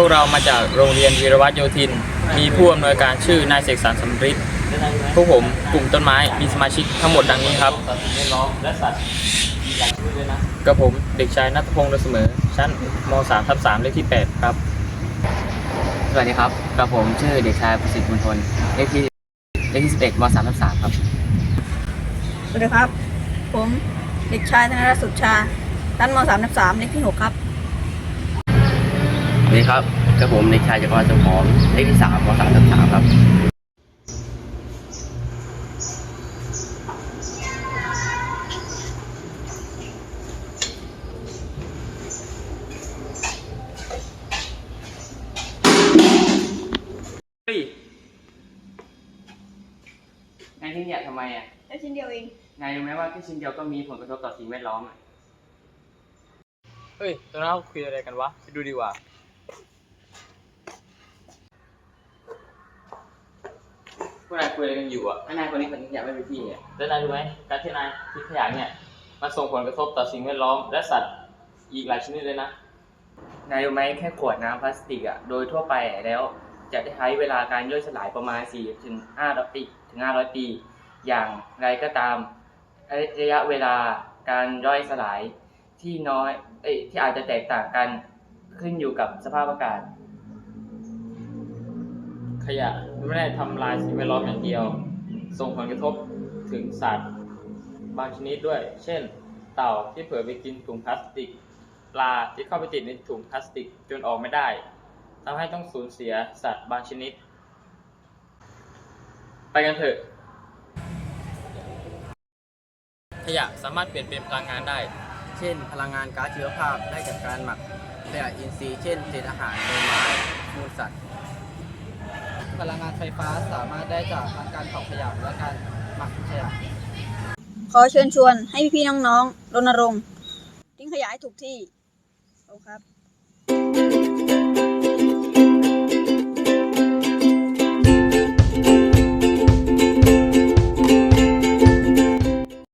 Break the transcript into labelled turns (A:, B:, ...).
A: วกเรามาจากโรงเรียนวีรวัตโยธิน มีผู้อำนวยการชื่อนายเสกสรรสำริดพวกผมกลุ่มต้นไม้มีสมาชิกทั้งหมดดังนี้ครับ กับผมเด็กชายนัทพงศ์โดยเสมอ ชั้นม 3 ทับ3เลขที่ 8 ครับ
B: สวัสดีครับ กับผมชื่อเด็กชายประสิทธิ์บุญทนเลขที่เลขที่11ม 3 ทับ3ครับ
C: สวัสดีครับ ผมเด็กชายธนรัตน์สุชชาชั้นม 3 ทับ3เลขที่ 6 ครับ
B: สวัสดีครับกับผมเด็กชายจักรวาลจงหอมเลขที่3ม3ทับ3ครับ
A: เฮ้ยงานที่เนี่ยทำไมอะ
C: แค่ชิ้นเดียวเอง
A: นายรู้ไหมว่าแค่ชิ้นเดียวก็มีผลกระทบต่อสิ่งแวดล้อมอะ เฮ้ย ตอนนั้นเราคุยอะไรกันวะ ไปดูดีกว่า พวกนายคุยอะไรกันอยู่อะ
B: ถ้านายคนนี้คนนี้อยากไม่เป็นพี่อะ
A: แล้วนายรู้ไหมการที่นายทิ้งขยะเนี่ย มันส่งผลกระทบต่อสิ่งแวดล้อม และสัตว์อีกหลายชนิดเลยนะ นายรู้ไหมแค่ขวดน้ำพลาสติกอะ โดยทั่วไปแล้วจะได้ใช้เวลาการย่อยสลายประมาณ 4 ถึง5ปีถึง 500 ปี อย่างไรก็ตามระยะเวลาการย่อยสลายที่น้อยเอ้ยที่อาจจะแตกต่างกันขึ้นอยู่กับสภาพอากาศข ยะไม่ได้ทำลายสิ่งแวดล้อมอย่างเดียว ส่งผลกระทบถึงสัตว์บางชนิดด้วย เช่น เต่าที่เผลอไปกินถุงพลาสติก ปลาที่เข้าไปติดในถุงพลาสติกจนออกไม่ได้ทำให้ต้องสูญเสียสัตว์บางชนิด ไปกันเถอะ ขยะสามารถเปลี่ยนเป็นพลังงานได้
B: เช่น พลังงานก๊าซชีวภาพได้จากการหมักขยะอินทรีย์ เช่นเศษอาหารใบไม้มูลสัตว์
D: พลังงานไฟฟ้าสามารถได้จากทั้งการเผาขยะและการหมักขยะ
C: ขอเชิญชวนให้พี่ๆน้องๆรณรงค์ทิ้งขยะให้ถูกที่โอเคครับ